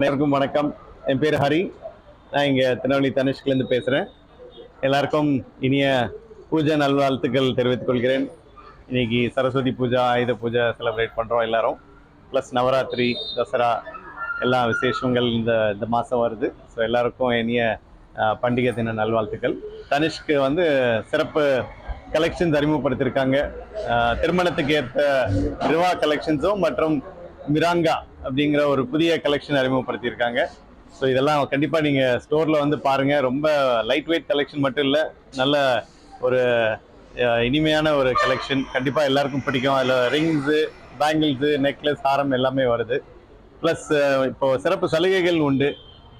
நேருக்கும் வணக்கம். என் பேர் ஹரி. நான் இங்கே திருநெல்வேலி தனுஷ்கிலேருந்து பேசுகிறேன் எல்லாருக்கும் இனிய பூஜை நல்வாழ்த்துக்கள் தெரிவித்துக் கொள்கிறேன். இன்னைக்கு சரஸ்வதி பூஜா ஆயுத பூஜை செலிப்ரேட் பண்ணுறோம் எல்லாரும். ப்ளஸ் நவராத்திரி தசரா எல்லா விசேஷங்கள் இந்த இந்த மாதம் வருது. ஸோ எல்லாருக்கும் இனிய பண்டிகை தின நல்வாழ்த்துக்கள். தனுஷ்க்கு வந்து சிறப்பு கலெக்ஷன்ஸ் அறிமுகப்படுத்தியிருக்காங்க திருமணத்துக்கு ஏற்ற ரிவா கலெக்ஷன்ஸும் மற்றும் மிராங்கா அப்படிங்கிற ஒரு புதிய கலெக்ஷன் அறிமுகப்படுத்தியிருக்காங்க. ஸோ இதெல்லாம் கண்டிப்பாக நீங்கள் ஸ்டோரில் வந்து பாருங்கள் ரொம்ப லைட் வெயிட் கலெக்ஷன் மட்டும் இல்லை நல்ல ஒரு இனிமையான ஒரு கலெக்ஷன் கண்டிப்பாக எல்லாருக்கும் பிடிக்கும். அதில் ரிங்ஸு பேங்கிள்ஸு நெக்லஸ் ஹாரம் எல்லாமே வருது. ப்ளஸ் இப்போ சிறப்பு சலுகைகள் உண்டு.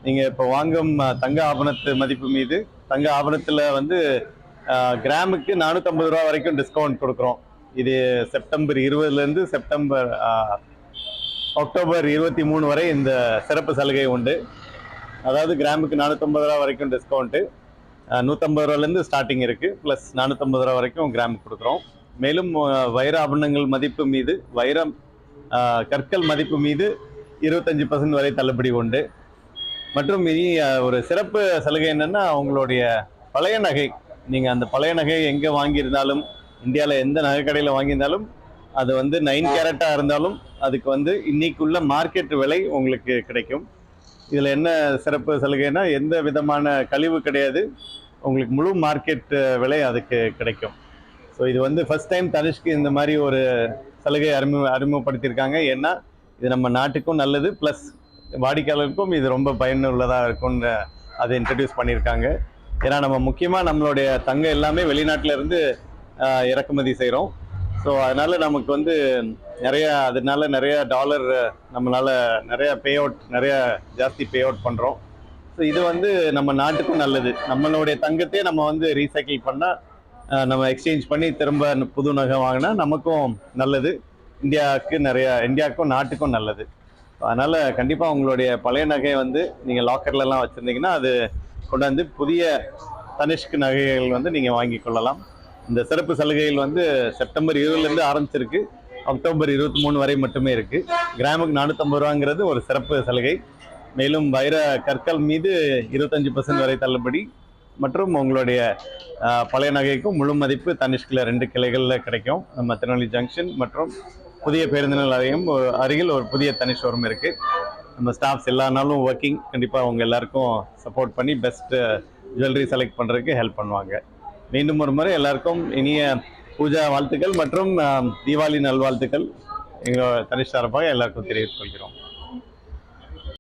நீங்கள் இப்போ வாங்கும் தங்க ஆபணத்து மதிப்பு மீது தங்க ஆபணத்தில் வந்து கிராமுக்கு நானூற்றம்பது ரூபா வரைக்கும் டிஸ்கவுண்ட் கொடுக்குறோம். இது செப்டம்பர் இருபதுலேருந்து செப்டம்பர் அக்டோபர் இருபத்தி மூணு வரை இந்த சிறப்பு சலுகை உண்டு. அதாவது கிராமுக்கு நானூற்றம்பது ரூபா வரைக்கும் டிஸ்கவுண்ட்டு நூற்றம்பது ரூபாலேருந்து ஸ்டார்டிங் இருக்குது ப்ளஸ் நானூற்றம்பது ரூபா வரைக்கும் கிராமுக்கு கொடுக்குறோம். மேலும் வைர ஆபரணங்கள் மதிப்பு மீது வைரம் கற்கள் மதிப்பு மீது இருபத்தஞ்சி பர்சன்ட் வரை தள்ளுபடி உண்டு. மற்றும் இனி ஒரு சிறப்பு சலுகை என்னென்னா அவங்களுடைய பழைய நகை. நீங்கள் அந்த பழைய நகை எங்கே வாங்கியிருந்தாலும் இந்தியாவில் எந்த நகைக்கடையில் வாங்கியிருந்தாலும் அது வந்து நைன் கேரட்டாக இருந்தாலும் அதுக்கு வந்து இன்னைக்குள்ள மார்க்கெட் விலை உங்களுக்கு கிடைக்கும். இதில் என்ன சிறப்பு சலுகைனா எந்த விதமான கழிவு கிடையாது. உங்களுக்கு முழு மார்க்கெட் விலை அதுக்கு கிடைக்கும். ஸோ இது வந்து ஃபர்ஸ்ட் டைம் தனுஷ்க்கு இந்த மாதிரி ஒரு சலுகை அறிமுக அறிமுகப்படுத்தியிருக்காங்க. ஏன்னா இது நம்ம நாட்டுக்கும் நல்லது. ப்ளஸ் வாடிக்கையாளருக்கும் இது ரொம்ப பயனுள்ளதாக இருக்கும்னு அதை இன்ட்ரடியூஸ் பண்ணியிருக்காங்க. ஏன்னா நம்ம முக்கியமாக நம்மளுடைய தங்கம் எல்லாமே வெளிநாட்டிலேருந்து இறக்குமதி செய்கிறோம் ஸோ அதனால நமக்கு வந்து நிறைய அதனால நிறைய டாலர் நம்மளால நிறைய பே அவுட் நிறைய ஜாஸ்தி பே அவுட் பண்ணுறோம் ஸோ இது வந்து நம்ம நாட்டுக்கும் நல்லது. நம்மளுடைய தங்கத்தையே நம்ம வந்து ரீசைக்கிள் பண்ணால் நம்ம எக்ஸ்சேஞ்ச் பண்ணி திரும்ப புது நகை வாங்கினா நமக்கும் நல்லது. இந்தியாவுக்கு நிறைய இந்தியாவுக்கும் நாட்டுக்கும் நல்லது. அதனால் கண்டிப்பாக உங்களுடைய பழைய நகையை வந்து நீங்கள் லாக்கர்லலாம் வச்சுருந்தீங்கன்னா அது கொண்டாந்து புதிய தனிஷ்க் நகைகள் வந்து நீங்கள் வாங்கி கொள்ளலாம். இந்த சிறப்பு சலுகைகள் வந்து செப்டம்பர் இருபதுலேருந்து ஆரம்பிச்சிருக்கு. அக்டோபர் இருபத்தி மூணு வரை மட்டுமே இருக்குது கிராமுக்கு நானூற்றம்பது ரூபாங்கிறது ஒரு சிறப்பு சலுகை. மேலும் வைர கற்கள் மீது இருபத்தஞ்சி பர்சன்ட் வரை தள்ளுபடி. மற்றும் உங்களுடைய பழைய நகைக்கும் முழு மதிப்பு தனிஷ்கில் ரெண்டு கிளைகளில் கிடைக்கும். நம்ம திருநெல்வேலி ஜங்ஷன் மற்றும் புதிய பேருந்து நிலையம் ஒரு அருகில் ஒரு புதிய தனி ஷோரூம் இருக்குது நம்ம ஸ்டாஃப்ஸ் எல்லா நாளும் ஒர்க்கிங் கண்டிப்பாக அவங்க எல்லாருக்கும் சப்போர்ட் பண்ணி பெஸ்ட்டு ஜுவல்லரி செலக்ட் பண்ணுறதுக்கு ஹெல்ப் பண்ணுவாங்க. மீண்டும் ஒரு முறை எல்லாருக்கும் இனிய பூஜா வாழ்த்துக்கள் மற்றும் தீபாவளி நல்வாழ்த்துக்கள். எங்கள் தனிஷ் சார்பாக எல்லாருக்கும் தெரிவித்துக் கொள்கிறோம்.